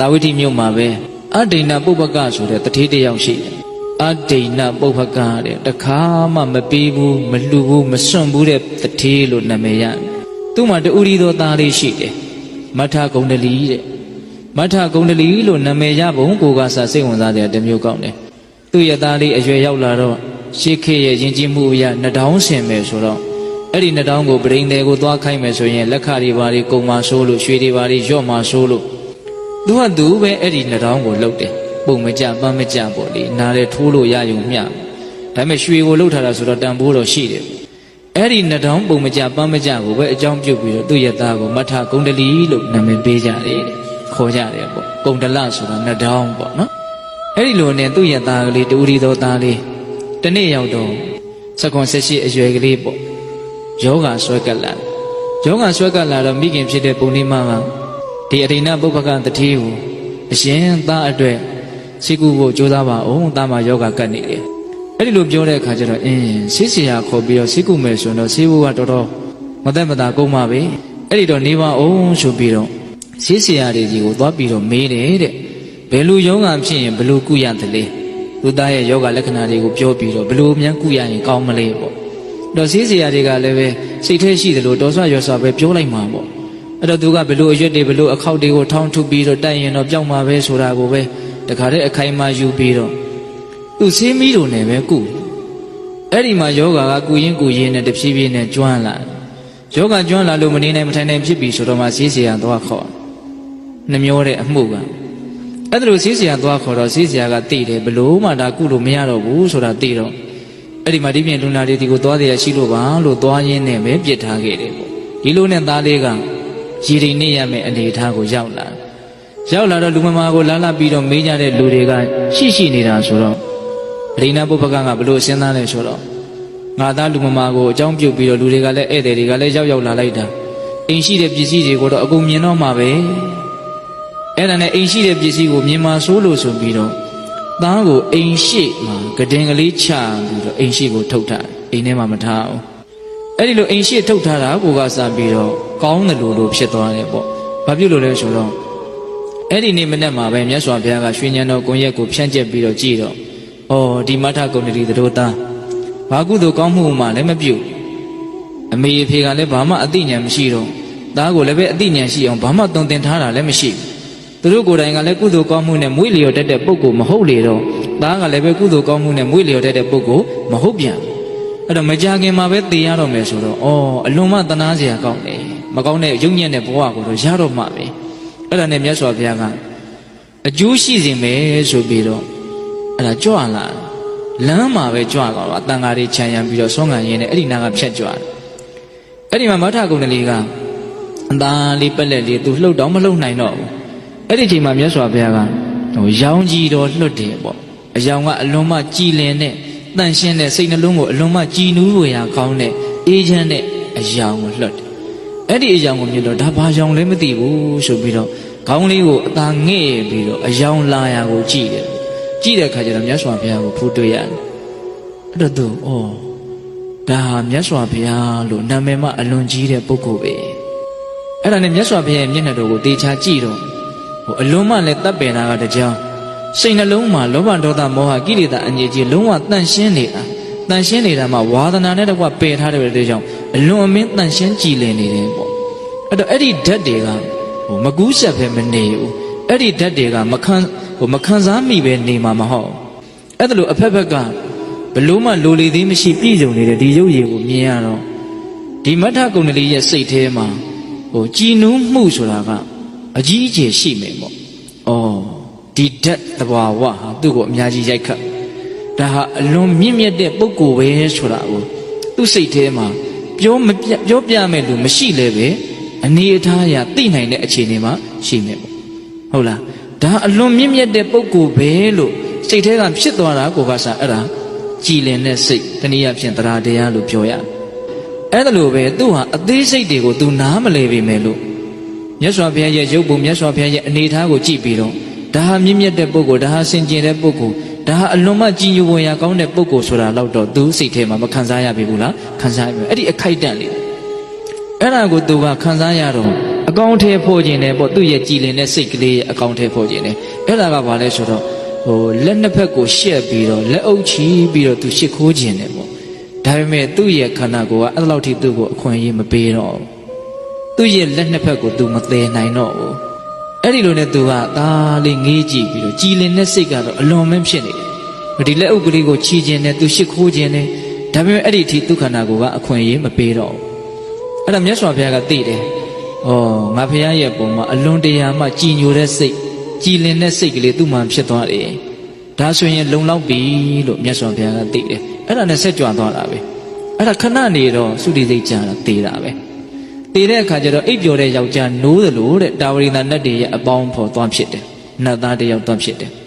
သာဝတိမြို့မှာပဲအဒိဏပုပ္ပကဆိုတဲ့တတိတစ်ယောက်ရှိတယ်အဒိဏပုပ္ပကတဲ့တခါမှမပေးဘူးမလှူဘူးမစွန့်ဘူးတဲ့တတိလို့နာမည်ရတယ်သူ့မှာတူရီသောသားလေးရှိတယ်မထဂုံတလီတဲ့မထဂုံတလီလို့နာမည်ရပုံကိုကစားစိတ်ဝင်စားတဲ့တစ်မျိုးကောင်းတယ်သူ့ရဲ့သားလေးအရွယ်ရောက်လာတော့ရှေးခေတ်ရဲ့ယဉ်ကျေးမှုအရနှတောင်းဆင်မယ်ဆိုတော့အဲ့ဒီနှတောင်းကိုပရိန်တယ်ကိုသွားခိုင်းမယ်ဆိုရင်လက်ခတွေဘာတွေကုံမာဆိုးလို့ရွှေတွေဘာတွေရော့မာဆိုးလို့ သူကသူပဲအဲ့ဒီနှတောင်းကိုလှုပ်တယ်ပုံမကြပန်းမကြပေါ့လေနားလေထိုးလို့ရယုံမျှဒါပေမဲ့ရွှေကိုလှုပ်ထားတာဆိုတော့တန်ဖိုးတော့ရှိတယ်အဲ့ဒီနှတောင်းပုံမကြပန်းမကြကိုပဲအကြောင်းပြုတ်ပြီးတော့သူ့ရဲ့သားကိုမထကုံတလီလို့နာမည်ပေးကြတယ်တဲ့ခေါ်ကြတယ်ပေါ့ကုံတလဆိုတော့နှတောင်းပေါ့နော်အဲ့ဒီလိုနဲ့သူ့ရဲ့သားကလေးတူရီသောသားလေးတနေ့ရောက်တော့စကွန်ဆက်ရှိအရွယ်ကလေးပေါ့ယောဂဆွဲကပ်လာယောဂဆွဲကပ်လာတော့မိခင်ဖြစ်တဲ့ပုံလေးမက ဒီအရိဏပုပ္ပကတတိကိုအရင်သားအတွက်ရှိကူဖို့ကြိုးစားပါအောင်သားမှာယောဂကတ်နေတယ်အဲ့ဒီလိုပြောတဲ့အခါကျတော့အင်းရှိစီယာခေါ်ပြီးတော့ရှိကူမယ်ဆိုတော့ရှိဖို့ကတော်တော်မသက်မသာကုန်ပါပဲအဲ့ဒီတော့နေပါအောင်ဆိုပြီးတော့ရှိစီယာတွေကြီးကိုသွားပြီးတော့မေးတယ်တဲ့ဘယ်လိုယောဂဖြစ်ရင်ဘယ်လိုကုရသလဲလူသားရဲ့ယောဂလက္ခဏာတွေကိုပြောပြီးတော့ဘယ်လိုမြန်ကုရရင်ကောင်းမလဲပေါ့တော့ရှိစီယာတွေကလည်းပဲစိတ်ထဲရှိတယ်လို့တော်ဆွရောဆွပဲပြောလိုက်မှာပေါ့ အဲ့တော့သူကဘလို့အရွက်တွေဘလို့အခောက်တွေကိုထောင်းထုပြီးတော့တိုက်ရင်တော့ပြောင်းမှာပဲဆိုတာကိုပဲတခါတည်းအခိုင်အမာယူပြီးတော့သူဆေးမီးတို့နဲ့ပဲကုအဲ့ဒီမှာယောဂါကကုရင်ကုရင်နဲ့တဖြည်းဖြည်းနဲ့ကျွမ်းလာယောဂကျွမ်းလာလို့မနေနိုင်မထိုင်နိုင်ဖြစ်ပြီဆိုတော့မှဆေးဆရာသွားခေါ်နှမျောတဲ့အမှုကအဲ့ဒါလို့ဆေးဆရာသွားခေါ်တော့ဆေးဆရာကသိတယ်ဘလို့မှဒါကုလို့မရတော့ဘူးဆိုတာသိတော့အဲ့ဒီမှာဒီပြင်လူနာလေးဒီကိုသွားတယ်ရှိလို့ပါလို့သွားရင်းနဲ့ပဲပြစ်ထားခဲ့တယ်ပေါ့ဒီလိုနဲ့သားလေးက ရည်ရည်နေရမယ့်အနေအထားကိုရောက်လာရောက်လာတော့လူမမာကိုလာလာပြီးတော့မေးကြတဲ့လူတွေကရှိရှိနေတာဆိုတော့အရိဏပုပ္ပကကဘလို့စဉ်းစားလဲဆိုတော့ငါသားလူမမာကိုအကြောင်းပြုတ်ပြီးတော့လူတွေကလည်းဧည့်သည်တွေကလည်းရောက်ရောက်လာလိုက်တာအိမ်ရှိတဲ့ပစ္စည်းတွေကိုတော့အကုန်မြင်တော့မှာပဲအဲ့ဒါနဲ့အိမ်ရှိတဲ့ပစ္စည်းကိုမြင်မှာဆိုလို့ဆိုပြီးတော့သားကိုအိမ်ရှိမှာကဒင်ကလေးချပြီးတော့အိမ်ရှိကိုထုတ်ထားအိမ်ထဲမှာမထားအောင် အဲ့ဒီလိုအိမ်ရှိထုတ်ထားတာကိုကစားပြီးတော့ကောင်းတယ်လို့လို့ဖြစ်သွားတယ်ပေါ့။ဘာဖြစ်လို့လဲဆိုတော့အဲ့ဒီနေ့မနေ့မှာပဲမြတ်စွာဘုရားကရွှေဉဏ်တော်ကွန်ရက်ကိုဖြန့်ကျက်ပြီးတော့ကြည်တော့ဩဒီမထကုဏ္ဏတိသတို့သားဘာကုသိုလ်ကောင်းမှုမှလည်းမပြုတ်အမေအဖေကလည်းဘာမှအသိဉာဏ်မရှိတော့သားကိုလည်းပဲအသိဉာဏ်ရှိအောင်ဘာမှတုံသင်ထားတာလည်းမရှိဘူးသူတို့ကိုယ်တိုင်ကလည်းကုသိုလ်ကောင်းမှုနဲ့မွေးလျော်တတ်တဲ့ပုဂ္ဂိုလ်မဟုတ်လေတော့သားကလည်းပဲကုသိုလ်ကောင်းမှုနဲ့မွေးလျော်တတ်တဲ့ပုဂ္ဂိုလ်မဟုတ်ပြန်ဘူး အဲ့တော့မကြခင်မှာပဲသိရတော့မယ်ဆိုတော့ဩအလွန်မှတနာစရာကောင်းတယ်မကောင်းတဲ့ယုံညံ့တဲ့ဘဝကိုတော့ရတော့မှပဲအဲ့ဒါနဲ့မြတ်စွာဘုရားကအကျိုးရှိစေမယ်ဆိုပြီးတော့အဲ့ဒါကြွလာလမ်းမှာပဲကြွသွားတော့အတန်ဃာတွေခြံရံပြီးတော့ဆွမ်းခံရင်းနဲ့အဲ့ဒီနာကဖြတ်ကြွတယ်အဲ့ဒီမှာမထကုဏ္ဏလေးကအတန်လေးပက်လက်လေးသူလှုပ်တော့မလှုပ်နိုင်တော့ဘူးအဲ့ဒီချိန်မှာမြတ်စွာဘုရားကဟိုရောင်ကြီးတော်လွတ်တယ်ပေါ့အယောင်ကအလွန်မှကြည်လင်တဲ့ တန့်ရှင်းတဲ့စိတ်နှလုံးကိုအလွန်မှကြည်နူးလို့ရကောင်းတဲ့အေးချမ်းတဲ့အယောင်ကိုလွှတ်တယ်။အဲ့ဒီအယောင်ကိုမြင်တော့ဒါဘာယောင်လဲမသိဘူးဆိုပြီးတော့ခေါင်းလေးကိုအသာငဲ့ပြီးတော့အယောင်လာရာကိုကြည့်တယ်။ကြည့်တဲ့အခါကျတော့မြတ်စွာဘုရားကိုဖူးတွေ့ရတယ်။အဲ့တော့သူဩဒါဟာမြတ်စွာဘုရားလို့နာမည်မှအလွန်ကြီးတဲ့ပုဂ္ဂိုလ်ပဲ။အဲ့ဒါနဲ့မြတ်စွာဘုရားရဲ့မျက်နှာတော်ကိုတေချာကြည့်တော့ဟိုအလွန်မှလည်းတပ်ပယ်တာကတကြောင် စိတ်နှလုံးမှာလောဘဒေါသမောဟကိလေသာအငြိကြီးလုံးဝတန့်ရှင်းနေတာတန့်ရှင်းနေတာမှာဝါသနာနဲ့တကွပယ်ထားတဲ့အတွက်ကြောင့်အလွန်အမင်းတန့်ရှင်းကြည်လင်နေတယ်ပေါ့အဲ့တော့အဲ့ဒီဓာတ်တွေကဟိုမကူးဆက်ပဲမနေဘူးအဲ့ဒီဓာတ်တွေကမခံဟိုမခံစားမိပဲနေမှာမဟုတ်အဲ့ဒါလို့အဖက်ဖက်ကဘလို့မှလိုလေသေးမရှိပြည့်စုံနေတဲ့ဒီရုပ်ရည်ကိုမြင်ရတော့ဒီမထကုဏ္ဏလေးရဲ့စိတ်ထဲမှာဟိုကြည်နူးမှုဆိုတာကအကြီးအကျယ်ရှိမယ်ပေါ့ဩ ဒီဓာတ်သဘာဝဟာသူ့ကိုအများကြီးရိုက်ခတ်ဒါဟာအလွန်မြင့်မြတ်တဲ့ပုဂ္ဂိုလ်ပဲဆိုတာကိုသူ့စိတ်ထဲမှာပြောမပြပြောပြမဲ့လူမရှိလဲပဲအနေအထားအရသိနိုင်တဲ့အခြေအနေမှာရှိမယ်ပေါ့ဟုတ်လားဒါအလွန်မြင့်မြတ်တဲ့ပုဂ္ဂိုလ်ပဲလို့စိတ်ထဲကဖြစ်သွားတာကိုကစားအဲ့ဒါကြည်လင်တဲ့စိတ်တနည်းအားဖြင့်တရားတရားလို့ပြောရတယ်အဲ့ဒါလိုပဲသူ့ဟာအသေးစိတ်တွေကိုသူနားမလဲပေမဲ့လို့မြတ်စွာဘုရားရဲ့ရုပ်ပုံမြတ်စွာဘုရားရဲ့အနေအထားကိုကြည့်ပြီးတော့ ဒါဟာမြင့်မြတ်တဲ့ပုဂ္ဂိုလ်ဒါဟာစင်ကြင်တဲ့ပုဂ္ဂိုလ်ဒါဟာအလွန်မှကြည်ညိုဝင်ရကောင်းတဲ့ပုဂ္ဂိုလ်ဆိုတာတော့တော့သူစိတ်ထဲမှာမခံစားရပြီဘူးလားခံစားရပြီအဲ့ဒီအခိုက်အတန့်လေးအဲ့ဒါကိုသူကခံစားရတော့အကောင်းထဲဖို့ခြင်းနဲ့ပေါ့သူ့ရဲ့ကြည်လင်တဲ့စိတ်ကလေးရဲ့အကောင်းထဲဖို့ခြင်းနဲ့အဲ့ဒါကဘာလဲဆိုတော့ဟိုလက်နှစ်ဖက်ကိုရှက်ပြီးတော့လက်အုပ်ချီပြီးတော့သူရှစ်ခိုးခြင်းနဲ့ပေါ့ဒါပေမဲ့သူ့ရဲ့ခန္ဓာကိုယ်ကအဲ့လောက်ထိသူ့ကိုအခွင့်အရေးမပေးတော့ဘူးသူ့ရဲ့လက်နှစ်ဖက်ကိုသူမသေးနိုင်တော့ဘူး အဲ့ဒီလိုနဲ့သူကဒါလေးငေးကြည့်ပြီးတော့ကြည်လင်တဲ့စိတ်ကတော့အလွန်မင်းဖြစ်နေတယ်ဒီလက်အုပ်ကလေးကိုချီခြင်းနဲ့သူရှစ်ခိုးခြင်းနဲ့ဒါပေမဲ့အဲ့ဒီအထိသူ့ခန္ဓာကိုယ်ကအခွင့်အရေးမပေးတော့ဘူးအဲ့ဒါမြတ်စွာဘုရားကသိတယ်။ဩငါဖះရဲ့ပုံမှာအလွန်တရာမှကြည်ညိုတဲ့စိတ်ကြည်လင်တဲ့စိတ်ကလေးသူ့မှာဖြစ်သွားတယ်။ဒါဆိုရင်လုံလောက်ပြီလို့မြတ်စွာဘုရားကသိတယ်။အဲ့ဒါနဲ့ဆက်ကြွသွားတာပဲ။အဲ့ဒါခဏနေတော့သုတိစိတ်ကြတာသေတာပဲ။ သေတဲ့အခါကျတော့အိပ်ပျော်တဲ့ယောက်ျားနိုးသလိုတဲ့တာဝရိန္ဒနတ်တွေရဲ့အပေါင်းဖော်သွားဖြစ်တယ်။နတ်သားတစ်ယောက်သွားဖြစ်တယ်။